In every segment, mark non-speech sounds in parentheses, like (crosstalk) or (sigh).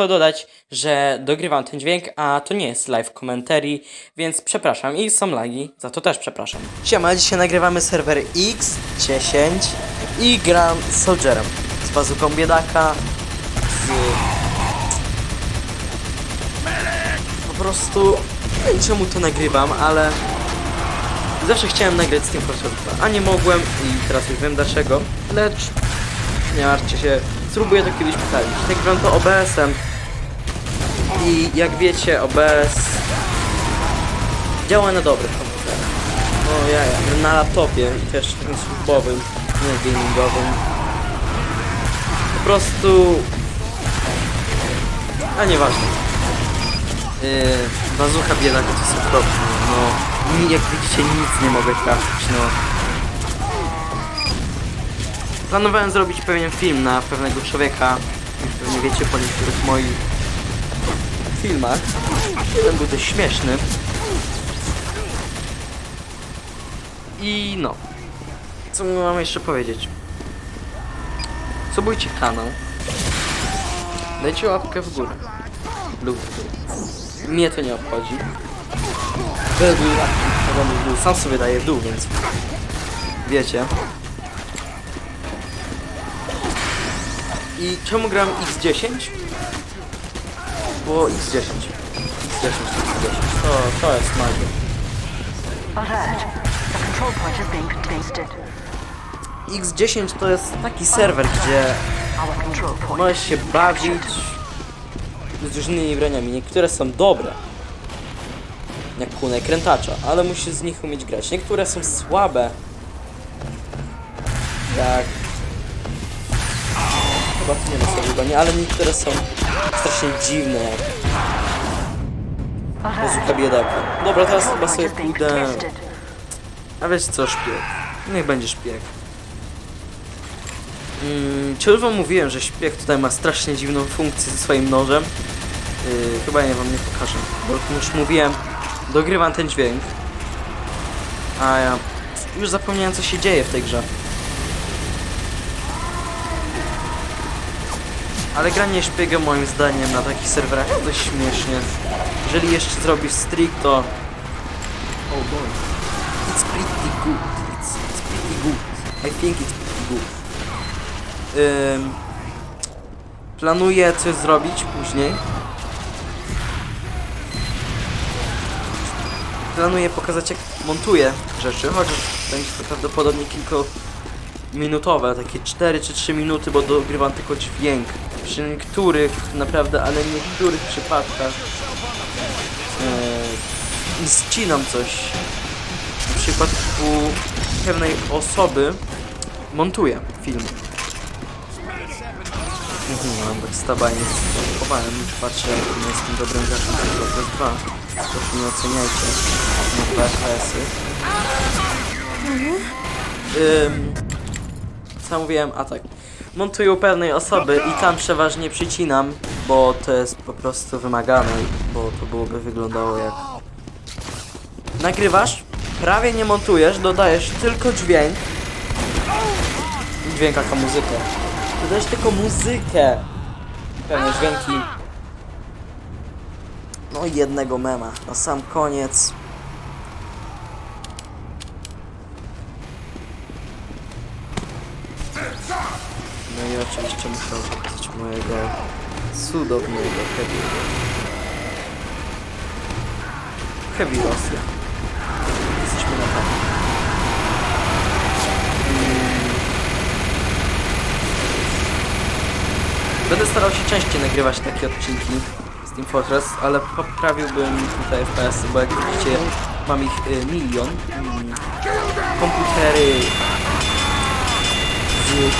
tylko dodać, że dogrywam ten dźwięk, a to nie jest live commentary, więc przepraszam i są lagi, za to też przepraszam. Siema, dzisiaj nagrywamy serwer X10 i gram z Soldierem, z bazuką biedaka, z... Po prostu... Nie wiem czemu to nagrywam, ale... Zawsze chciałem nagrać z Team Fortress 2, a nie mogłem i teraz już wiem dlaczego, lecz nie martwcie się, spróbuję to kiedyś poprawić. Nagrywam to OBS-em i jak wiecie OBS działa na dobrych komputerach. No ja, ja na laptopie też takim służbowym, nie gamingowym. Po prostu... A nieważne. Yy, bazucha biedaka to jest okropne, no. Jak widzicie nic nie mogę trafić, no. Planowałem zrobić pewien film na pewnego człowieka, jak pewnie wiecie po niektórych moich filmach. Jeden był dość śmieszny. I no. Co mam jeszcze powiedzieć? Subujcie kanał. Dajcie łapkę w górę. Lub w dół. Mnie to nie obchodzi. W dół. Sam sobie daję w dół, więc wiecie. I czemu gram X10? Bo X10. X10, X10. To, to jest magia. Alert. The control point is being contested. X10 to jest taki serwer, gdzie Our control point. możesz się bawić z różnymi broniami. Niektóre są dobre, jak kunek krętacza, ale musisz z nich umieć grać. Niektóre są słabe, jak... Chyba tu nie ma sobie broni, ale niektóre są strasznie dziwne, jak bazuka biedaka. Dobra, teraz chyba sobie pójdę... A wiesz co, szpieg. Niech będzie szpieg. Mm, czy już wam mówiłem, że szpieg tutaj ma strasznie dziwną funkcję ze swoim nożem? Yy, chyba nie wam nie pokażę, bo już mówiłem, dogrywam ten dźwięk. A ja już zapomniałem co się dzieje w tej grze. Ale granie szpiega moim zdaniem na takich serwerach to dość śmiesznie. Jeżeli jeszcze zrobisz streak to... Oh boy. It's pretty good. It's, it's pretty good. I think it's pretty good. Ym, planuję coś zrobić później. Planuję pokazać jak montuję rzeczy, chociaż będzie to prawdopodobnie kilkuminutowe, takie 4 czy 3 minuty, bo dogrywam tylko dźwięk. Przy niektórych naprawdę, ale niektórych przypadkach yy, ścinam coś w przypadku pewnej osoby montuję film. Mhm, mam backstaba i nie spróbowałem. Patrzę, jak nie jestem dobrym graczem tylko PS 2. Proszę nie oceniajcie na 2 FPS-y. Ym, co mówiłem? A tak. Montuję u pewnej osoby i tam przeważnie przycinam, bo to jest po prostu wymagane, bo to byłoby wyglądało jak nagrywasz, prawie nie montujesz, dodajesz tylko dźwięk. Dźwięk jako muzykę. Dodajesz tylko muzykę. Pewne dźwięki. No i jednego mema. Na sam koniec. No i oczywiście muszę pokazać mojego cudownego Heavy. Heavy Rosja. Jesteśmy na tak. Będę starał się częściej nagrywać takie odcinki z Team Fortress, ale poprawiłbym tutaj FPS, bo jak widzicie mam ich y, milion. Mm, komputery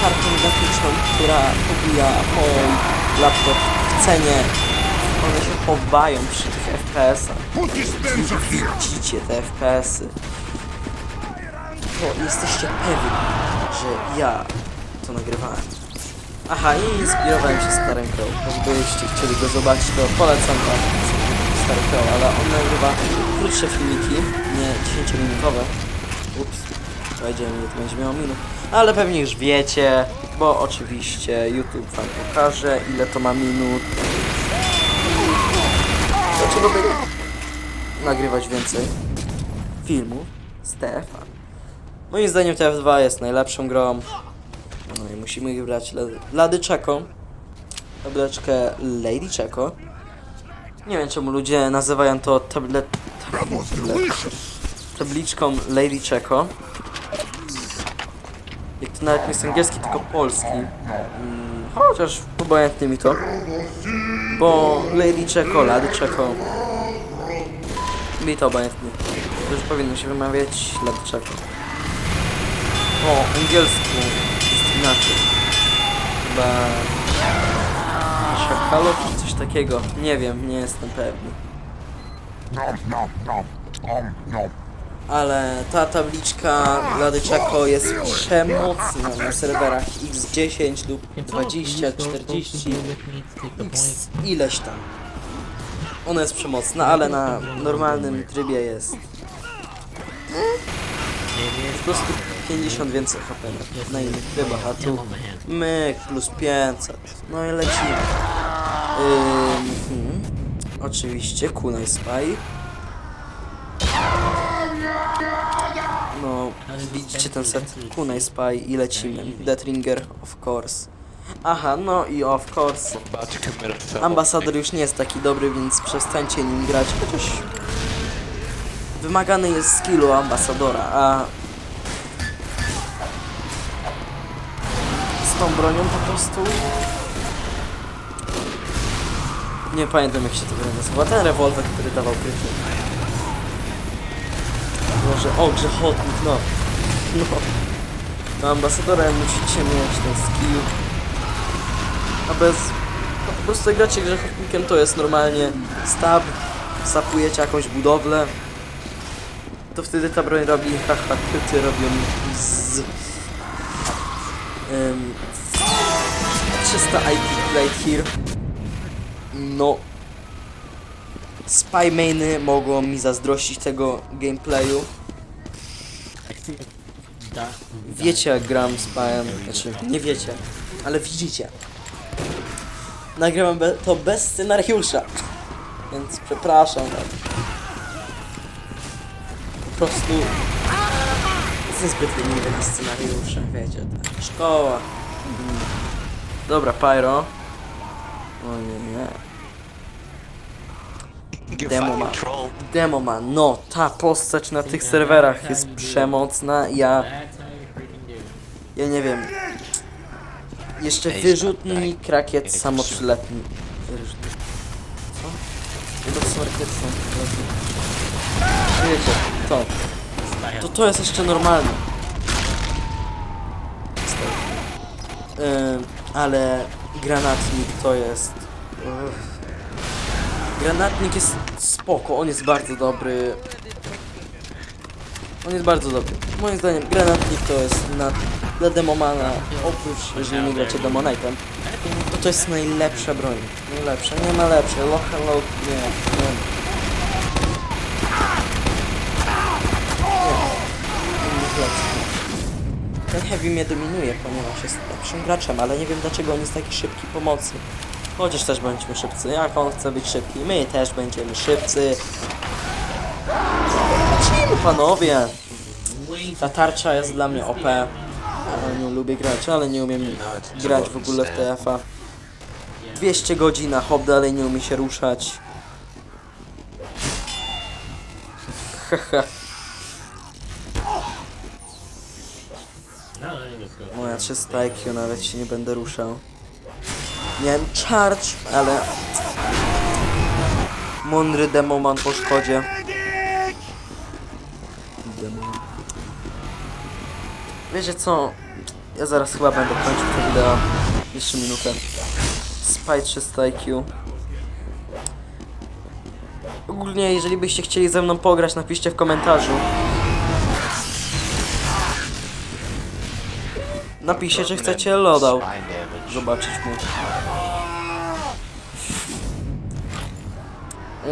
kartą graficzną, która pobija mój laptop w cenie. One się chowają przy tych FPS-ach. Widzicie te FPS-y. To jesteście pewni, że ja to nagrywałem. Aha, i inspirowałem się Starym Crow. Jakbyście chcieli go zobaczyć, to polecam wam Stary Crow, ale on nagrywa krótsze filmiki, nie 10-minutowe. Ups, ile to będzie miało minut. Ale pewnie już wiecie, bo oczywiście YouTube wam pokaże ile to ma minut. dlaczego by nagrywać więcej filmów Stefan. Moim zdaniem TF2 jest najlepszą grą. No i musimy Lady- Lady Czeko. Tableczkę Lady Czeko. Nie wiem czemu ludzie nazywają to tablet... tablet tabliczką Lady Czeko. Jak to nawet nie jest angielski, tylko polski. Mm, chociaż obojętnie mi to. Bo Lady Lady Czeko. Mi to obojętnie. To już powinno się wymawiać Lady Czeko. Po angielsku jest inaczej. Chyba... Szakalo czy coś takiego. Nie wiem, nie jestem pewny. Ale ta tabliczka Lady Czeko jest przemocna na serwerach X10 lub 20, 40, X ileś tam. Ona jest przemocna, ale na normalnym trybie jest po prostu 50 więcej HP na, innych trybach, a tu myk plus 500. No i lecimy. Ym, mhm. Oczywiście, Kunai Spy. Widzicie ten set Kunai Spy i lecimy. Deathringer, of course. Aha, no i of course. Ambasador już nie jest taki dobry, więc przestańcie nim grać, chociaż wymagany jest skillu ambasadora, a z tą bronią po prostu nie pamiętam jak się to broń nazywa, ten rewolwer, który dawał kryty. Może, o, grzechotnik, no. No. To ambasadorem musicie mieć ten skill. A bez... No, po prostu jak gracie grzechotnikiem to jest normalnie stab, sapujecie jakąś budowlę. To wtedy ta broń robi haha, kryty robią z... Um, 300 IP plate here. No. Spy mainy mogą mi zazdrościć tego gameplayu. Wiecie jak gram spyem, znaczy nie wiecie, ale widzicie. Nagrywam be to bez scenariusza, więc przepraszam was. Po prostu jestem zbyt leniwy na scenariusze, wiecie, ta szkoła. Mhm. Dobra, Pyro. O nie, nie. You're Demo fucking man. troll. Demoman, no ta postać na tych serwerach jest przemocna, ja... Ja nie wiem. Jeszcze wyrzutnik, rakiet samoprzylepny. Wyrzutnik. Co? To są rakiety samoprzylepne. Wiecie, to. To to jest jeszcze normalne. Ym, ale granatnik to jest... Uff. Granatnik jest spoko, on jest bardzo dobry. On jest bardzo dobry. Moim zdaniem granatnik to jest na, dla demomana, oprócz jeżeli nie gracie demonite'em, to to jest najlepsza broń. Najlepsza, nie ma lepszej. Lock and load, nie, nie. Ten heavy mnie dominuje, ponieważ jest lepszym graczem, ale nie wiem dlaczego on jest taki szybki pomocy. Chociaż też bądźmy szybcy. Jak on chce być szybki, my też będziemy szybcy. Lecimy panowie! Ta tarcza jest dla mnie OP. Ja nie lubię grać, ale nie umiem grać w ogóle w TF-a. 200 godzin, a hop dalej nie umie się ruszać. (laughs) Moja 300 IQ nawet się nie będę ruszał. Miałem charge, ale... Mądry demoman po szkodzie. Demoman. Wiecie co? Ja zaraz chyba będę kończył to wideo. Jeszcze minutę. Spy 300 IQ. Ogólnie, jeżeli byście chcieli ze mną pograć, napiszcie w komentarzu. Napiszcie, czy chcecie loadout. Zobaczyć mu.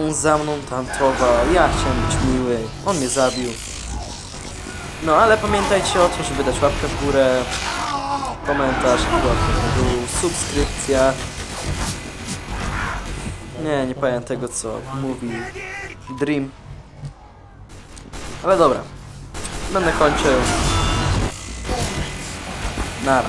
On za mną tantował, ja chciałem być miły, on mnie zabił. No ale pamiętajcie o tym, żeby dać łapkę w górę, komentarz, łapkę w dół, subskrypcja. Nie, nie powiem tego, co mówi Dream. Ale dobra. Będę kończył. Nara.